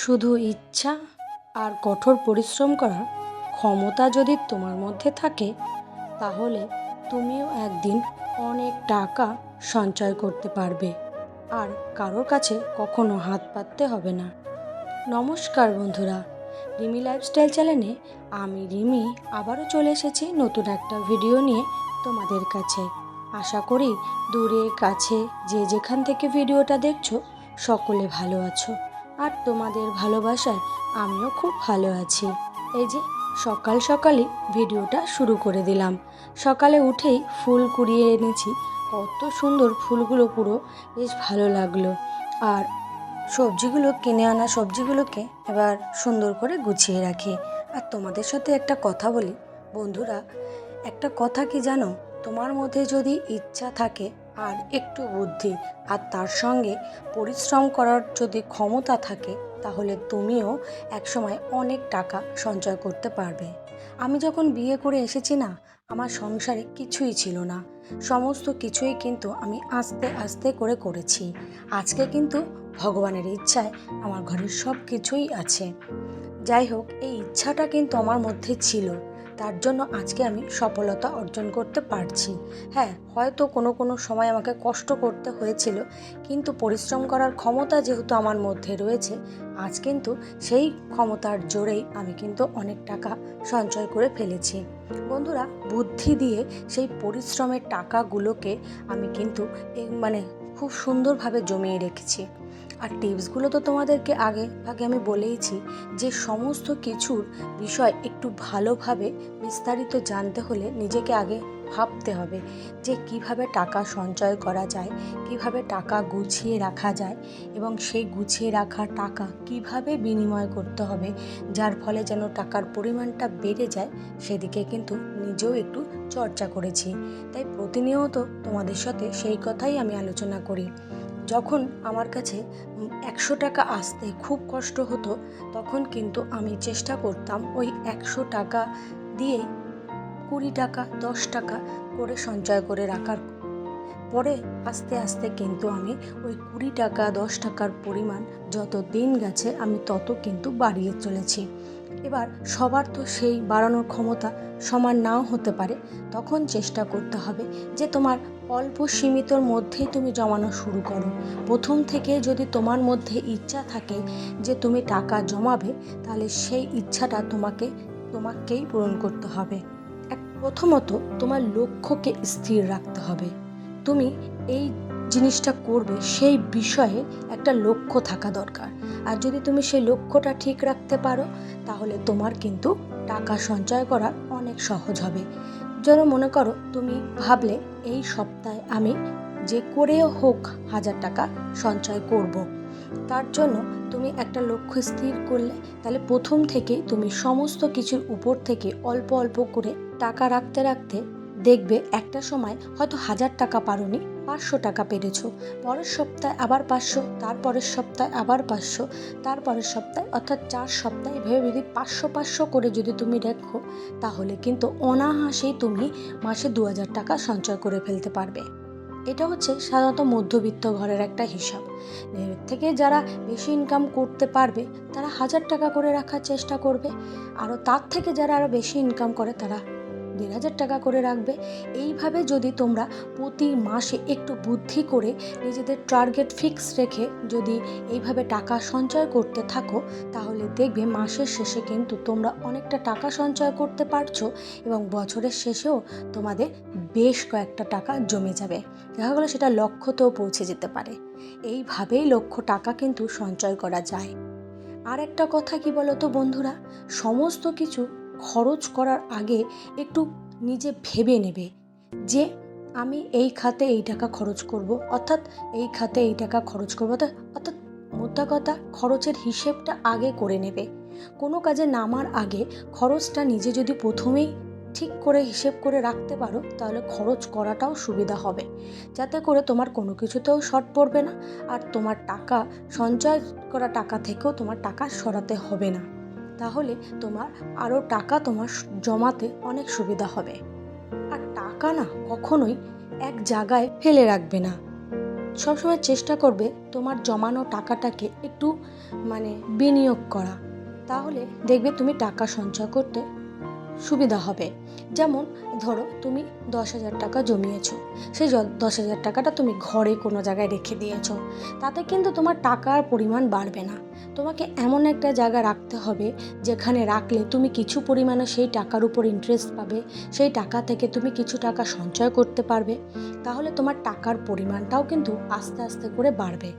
শুধু ইচ্ছা আর কঠোর পরিশ্রম করার ক্ষমতা যদি তোমার মধ্যে থাকে, তাহলে তুমিও একদিন অনেক টাকা সঞ্চয় করতে পারবে। আর কারোর কাছে কখনো হাত পাততে হবে না। নমস্কার বন্ধুরা, রিমি লাইফস্টাইল চ্যানেলে আমি রিমি আবারও চলে এসেছি নতুন একটা ভিডিও নিয়ে তোমাদের কাছে। আশা করি দূরে, কাছে, যে যেখান থেকে ভিডিওটা দেখছ, সকলে ভালো আছো। আর তোমাদের ভালোবাসায় আমিও খুব ভালো আছি। এই যে সকাল সকালই ভিডিওটা শুরু করে দিলাম। সকালে উঠেই ফুল কুড়িয়ে এনেছি। কত সুন্দর ফুলগুলো পুরো, বেশ ভালো লাগল। আর সবজিগুলো কিনে আনা সবজিগুলোকে এবার সুন্দর করে গুছিয়ে রাখি। আর তোমাদের সাথে একটা কথা বলি। বন্ধুরা, একটা কথা কি জানো? তোমার মধ্যে যদি ইচ্ছা থাকে আর একটু বুদ্ধি। আর তার সঙ্গে পরিশ্রম করার যদি ক্ষমতা থাকে, তাহলে তুমিও একসময় অনেক টাকা সঞ্চয় করতে পারবে। আমি যখন বিয়ে করে এসেছি না, আমার সংসারে কিছুই ছিল না। সমস্ত কিছুই কিন্তু আমি আস্তে আস্তে করে করেছি। আজকে কিন্তু ভগবানের ইচ্ছায় আমার ঘরের সব কিছুই আছে। যাই হোক, এই ইচ্ছাটা কিন্তু আমার মধ্যে ছিল। তার জন্য আজকে আমি সফলতা অর্জন করতে পারছি। হ্যাঁ হয়তো কোনো কোনো সময় আমাকে কষ্ট করতে হয়েছিল, কিন্তু পরিশ্রম করার ক্ষমতা যেহেতু আমার মধ্যে রয়েছে, আজ কিন্তু সেই ক্ষমতার জোরেই আমি কিন্তু অনেক টাকা সঞ্চয় করে ফেলেছি। বন্ধুরা, বুদ্ধি দিয়ে সেই পরিশ্রমের টাকাগুলোকে আমি কিন্তু মানে খুব সুন্দরভাবে জমিয়ে রেখেছি। আর টিপসগুলো তো তোমাদেরকে আগে আগে আমি বলেইছি যে সমস্ত কিছুর বিষয় একটু ভালোভাবে বিস্তারিত জানতে হলে নিজেকে আগে ভাবতে হবে যে কীভাবে টাকা সঞ্চয় করা যায়, কীভাবে টাকা গুছিয়ে রাখা যায় এবং সেই গুছিয়ে রাখা টাকা কীভাবে বিনিময় করতে হবে, যার ফলে যেন টাকার পরিমাণটা বেড়ে যায় সেদিকে কিন্তু নিজেও একটু চর্চা করেছি। তাই প্রতিনিয়ত তোমাদের সাথে সেই কথাই আমি আলোচনা করি। যখন আমার কাছে একশো টাকা আসতে খুব কষ্ট হতো, তখন কিন্তু আমি চেষ্টা করতাম ওই একশো টাকা দিয়ে কুড়ি টাকা, দশ টাকা করে সঞ্চয় করে রাখার। পরে আস্তে আস্তে কিন্তু আমি ওই কুড়ি টাকা, দশ টাকার পরিমাণ যত দিন গেছে, আমি তত কিন্তু বাড়িয়ে চলেছি। এবার সবার তো সেই বাড়ানোর ক্ষমতা সমান নাও হতে পারে। তখন চেষ্টা করতে হবে যে তোমার অল্প সীমিতর মধ্যেই তুমি জমানো শুরু করো। প্রথম থেকে যদি তোমার মধ্যে ইচ্ছা থাকে যে তুমি টাকা জমাবে, তাহলে সেই ইচ্ছাটা তোমাকে, তোমাকেই পূরণ করতে হবে। এক, প্রথমত তোমার লক্ষ্যকে স্থির রাখতে হবে। তুমি এই জিনিসটা করবে, সেই বিষয়ে একটা লক্ষ্য থাকা দরকার। আর যদি তুমি সেই লক্ষ্যটা ঠিক রাখতে পারো, তাহলে তোমার কিন্তু টাকা সঞ্চয় করা অনেক সহজ হবে। যেন মনে করো তুমি ভাবলে এই সপ্তাহে আমি যে করেও হোক হাজার টাকা সঞ্চয় করব। তার জন্য তুমি একটা লক্ষ্য স্থির করলে, তাহলে প্রথম থেকে তুমি সমস্ত কিছুর উপর থেকে অল্প অল্প করে টাকা রাখতে রাখতে দেখবে একটা সময় হয়তো হাজার টাকা পারোনি পাঁচশো টাকা পেরেছ। পরের সপ্তাহে আবার পাঁচশো, তারপরের সপ্তাহে আবার পাঁচশো, তারপরের সপ্তাহে অর্থাৎ চার সপ্তাহে ভেবে যদি পাঁচশো পাঁচশো করে যদি তুমি রেখো, তাহলে কিন্তু অনাহাসেই তুমি মাসে দু হাজার টাকা সঞ্চয় করে ফেলতে পারবে। এটা হচ্ছে সাধারণত মধ্যবিত্ত ঘরের একটা হিসাব। এর থেকে যারা বেশি ইনকাম করতে পারবে, তারা হাজার টাকা করে রাখার চেষ্টা করবে। আরও তার থেকে যারা আরও বেশি ইনকাম করে, তারা দেড় হাজার টাকা করে রাখবে। এইভাবে যদি তোমরা প্রতি মাসে একটু বুদ্ধি করে নিজেদের টার্গেট ফিক্স রেখে যদি এইভাবে টাকা সঞ্চয় করতে থাকো, তাহলে দেখবে মাসের শেষে কিন্তু তোমরা অনেকটা টাকা সঞ্চয় করতে পারছ এবং বছরের শেষেও তোমাদের বেশ কয়েকটা টাকা জমে যাবে। দেখা গেলো সেটা লক্ষ্যতেও পৌঁছে যেতে পারে। এইভাবেই লক্ষ টাকা কিন্তু সঞ্চয় করা যায়। আর একটা কথা কি বলো তো বন্ধুরা? সমস্ত কিছু খরচ করার আগে একটু নিজে ভেবে নেবে যে আমি এই খাতে এই টাকা খরচ করব, অর্থাৎ এই খাতে এই টাকা খরচ করব, অর্থাৎ মোদ্দা কথা, খরচের হিসেবটা আগে করে নেবে। কোনো কাজে নামার আগে খরচটা নিজে যদি প্রথমেই ঠিক করে হিসেব করে রাখতে পারো, তাহলে খরচ করাটাও সুবিধা হবে। যাতে করে তোমার কোনো কিছুতেও শর্ট পড়বে না, আর তোমার টাকা সঞ্চয় করা টাকা থেকেও তোমার টাকা সরাতে হবে না। তাহলে তোমার আরও টাকা তোমার জমাতে অনেক সুবিধা হবে। আর টাকা না কখনোই এক জায়গায় ফেলে রাখবে না। সবসময় চেষ্টা করবে তোমার জমানো টাকাটাকে একটু মানে বিনিয়োগ করা। তাহলে দেখবে তুমি টাকা সঞ্চয় করতে সুবিধা হবে। যেমন ধরো তুমি দশ হাজার টাকা জমিয়েছ সেই দশ হাজার টাকাটা তুমি ঘরে কোনো জায়গায় রেখে দিয়েছ। তাতে কিন্তু তোমার টাকার পরিমাণ বাড়বে না। তোমাকে এমন একটা জায়গা রাখতে হবে যেখানে রাখলে তুমি কিছু পরিমাণে সেই টাকার উপর ইন্টারেস্ট পাবে, সেই টাকা থেকে তুমি কিছু টাকা সঞ্চয় করতে পারবে, তাহলে তোমার টাকার পরিমাণটাও কিন্তু আস্তে আস্তে করে বাড়বে।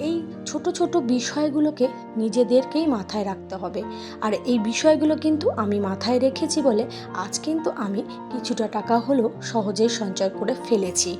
এই ছোট ছোট বিষয়গুলোকে নিজেদেরকেই মাথায় রাখতে হবে। আর এই বিষয়গুলো কিন্তু আমি মাথায় রেখেছি বলে আজ কিন্তু আমি কিছুটা টাকা হলেও সহজেই সঞ্চয় করে ফেলেছি।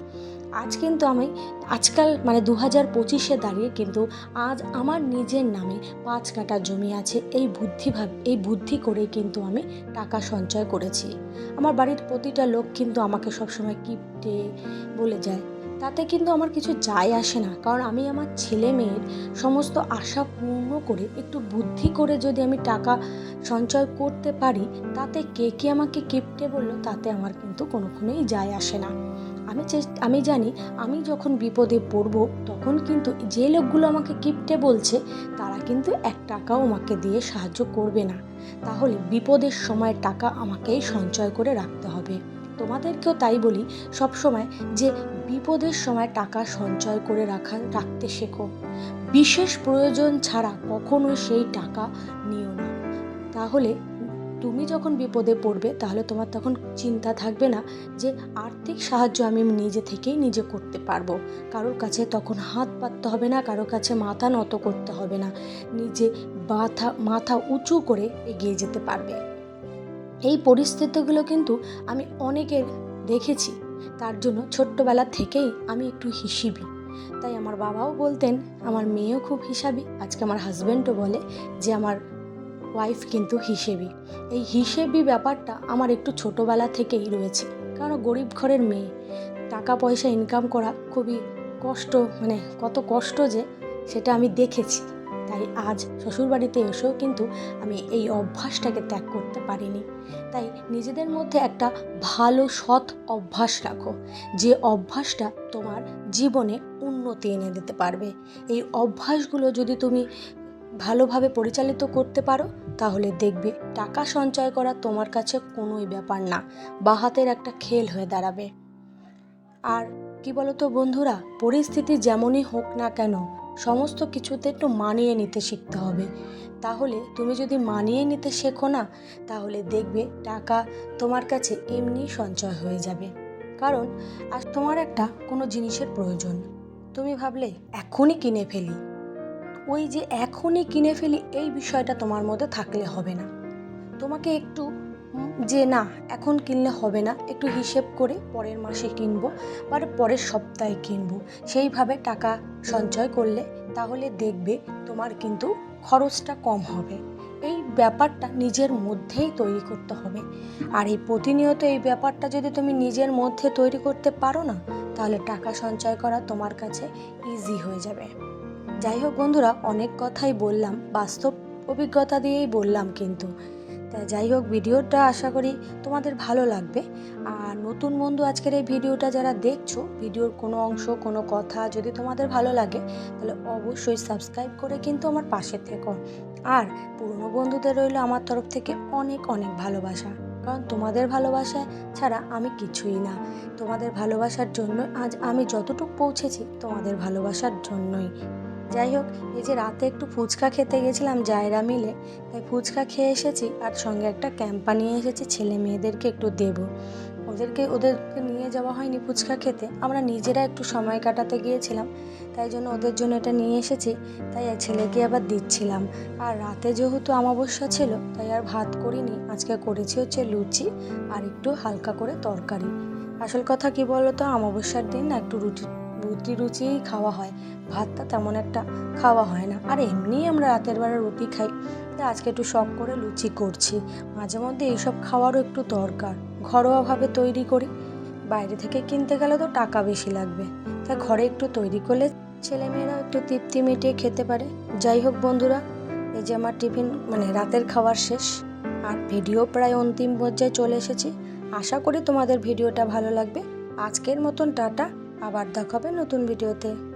আজ কিন্তু আমি আজকাল মানে দু হাজার পঁচিশে দাঁড়িয়ে কিন্তু আজ আমার নিজের নামে পাঁচ কাটা জমি আছে, এই বুদ্ধি ভাব, এই বুদ্ধি করেই কিন্তু আমি টাকা সঞ্চয় করেছি। আমার বাড়ির প্রতিটা লোক কিন্তু আমাকে সবসময় কিপটে বলে যায়। তাতে কিন্তু আমার কিছু যায় আসে না, কারণ আমি আমার ছেলে মেয়ের সমস্ত আশা পূর্ণ করে একটু বুদ্ধি করে যদি আমি টাকা সঞ্চয় করতে পারি, তাতে কে কে আমাকে কিপটে বলল, তাতে আমার কিন্তু কোনোক্ষণেই যায় আসে না। আমি আমি জানি, আমি যখন বিপদে পড়ব, তখন কিন্তু যে লোকগুলো আমাকে কিপটে বলছে, তারা কিন্তু এক টাকাও আমাকে দিয়ে সাহায্য করবে না। তাহলে বিপদের সময় টাকা আমাকেই সঞ্চয় করে রাখতে হবে। তোমাদেরকেও তাই বলি সব সময় যে বিপদের সময় টাকা সঞ্চয় করে রাখা, রাখতে শেখো। বিশেষ প্রয়োজন ছাড়া কখনোই সেই টাকা নিও না। তাহলে তুমি যখন বিপদে পড়বে, তাহলে তোমার তখন চিন্তা থাকবে না যে আর্থিক সাহায্য আমি নিজে থেকেই নিজে করতে পারব। কারোর কাছে তখন হাত পাততে হবে না, কারোর কাছে মাথা নত করতে হবে না। নিজে মাথা মাথা উঁচু করে এগিয়ে যেতে পারবে। এই পরিস্থিতিগুলো কিন্তু আমি অনেকের দেখেছি। তার জন্য ছোট্টবেলা থেকেই আমি একটু হিসিবি। তাই আমার বাবাও বলতেন, আমার মেয়েও খুব হিসাবি। আজকে আমার হাজব্যান্ডও বলে যে, আমার ওয়াইফ কিন্তু হিসেবি। এই হিসেবি ব্যাপারটা আমার একটু ছোটোবেলা থেকেই রয়েছে। কারণ গরিব ঘরের মেয়ে টাকা পয়সা ইনকাম করা খুবই কষ্ট মানে কত কষ্ট যে সেটা আমি দেখেছি। তাই আজ শ্বশুরবাড়িতে এসেও কিন্তু আমি এই অভ্যাসটাকে ত্যাগ করতে পারিনি। তাই নিজেদের মধ্যে একটা ভালো, সৎ অভ্যাস রাখো। যে অভ্যাসটা তোমার জীবনে উন্নতি এনে দিতে পারবে। এই অভ্যাসগুলো যদি তুমি ভালোভাবে পরিচালিত করতে পারো, তাহলে দেখবে টাকা সঞ্চয় করা তোমার কাছে কোনোই ব্যাপার না বাহাতের একটা খেল হয়ে দাঁড়াবে। আর কি বলতো বন্ধুরা, পরিস্থিতি যেমনই হোক না কেন, সমস্ত কিছুতে একটু মানিয়ে নিতে শিখতে হবে। তাহলে তুমি যদি মানিয়ে নিতে শেখো না, তাহলে দেখবে টাকা তোমার কাছে এমনি সঞ্চয় হয়ে যাবে। কারণ, আজ তোমার একটা কোনো জিনিসের প্রয়োজন। তুমি ভাবলে, এখনই কিনে ফেলি। ওই যে এখনই কিনে ফেলি, এই বিষয়টা তোমার মধ্যে থাকলে হবে না। তোমাকে একটু যে না, এখন কিনলে হবে না, একটু হিসেব করে পরের মাসে কিনবো, বা পরের সপ্তাহে কিনবো। সেইভাবে টাকা সঞ্চয় করলে তাহলে দেখবে তোমার কিন্তু খরচটা কম হবে। এই ব্যাপারটা নিজের মধ্যেই তৈরি করতে হবে। আর এই প্রতিনিয়ত এই ব্যাপারটা যদি তুমি নিজের মধ্যে তৈরি করতে পারো না, তাহলে টাকা সঞ্চয় করা তোমার কাছে ইজি হয়ে যাবে। যাই হোক বন্ধুরা, অনেক কথাই বললাম, বাস্তব অভিজ্ঞতা দিয়েই বললাম কিন্তু। তা যাই হোক, ভিডিওটা আশা করি তোমাদের ভালো লাগবে। আর নতুন বন্ধু আজকের এই ভিডিওটা যারা দেখছ, ভিডিওর কোনো অংশ, কোনো কথা যদি তোমাদের ভালো লাগে, তাহলে অবশ্যই সাবস্ক্রাইব করে কিন্তু আমার পাশে থেকো। আর পুরনো বন্ধুদের রইল আমার তরফ থেকে অনেক অনেক ভালোবাসা। কারণ তোমাদের ভালোবাসা ছাড়া আমি কিছুই না। তোমাদের ভালোবাসার জন্য আজ আমি যতটুকু পৌঁছেছি তোমাদের ভালোবাসার জন্যই। যাই হোক, এই যে রাতে একটু ফুচকা খেতে গেছিলাম জায়রা মিলে, তাই ফুচকা খেয়ে এসেছি আর সঙ্গে একটা ক্যাম্পা নিয়ে এসেছি, ছেলে মেয়েদেরকে একটু দেবো। ওদেরকে ওদেরকে নিয়ে যাওয়া হয়নি ফুচকা খেতে, আমরা নিজেরা একটু সময় কাটাতে গিয়েছিলাম, তাই জন্য ওদের জন্য এটা নিয়ে এসেছি, তাই ছেলেকে আবার দিচ্ছিলাম। আর রাতে যেহেতু অমাবস্যা ছিল, তাই আর ভাত করিনি, আজকে করেছি হচ্ছে লুচি আর একটু হালকা করে তরকারি। আসল কথা কি বলো তো অমাবস্যার দিন না একটু রুটি রুটি রুচিই খাওয়া হয়। ভাতটা তেমন একটা খাওয়া হয় না। আর এমনিই আমরা রাতের বেলা রুটি খাই। তাই আজকে একটু শখ করে লুচি করছি। মাঝে মধ্যে এইসব খাওয়ারও একটু দরকার। ঘরোয়াভাবে তৈরি করি। বাইরে থেকে কিনতে গেলে তো টাকা বেশি লাগবে। তাই ঘরে একটু তৈরি করলে ছেলেমেয়েরা একটু তৃপ্তি মিটিয়ে খেতে পারে। যাই হোক বন্ধুরা, এই যে আমার টিফিন মানে রাতের খাওয়ার শেষ। আর ভিডিও প্রায় অন্তিম পর্যায়ে চলে এসেছি। আশা করি তোমাদের ভিডিওটা ভালো লাগবে। আজকের মতন টাটা। আবার দেখাবে নতুন ভিডিওতে।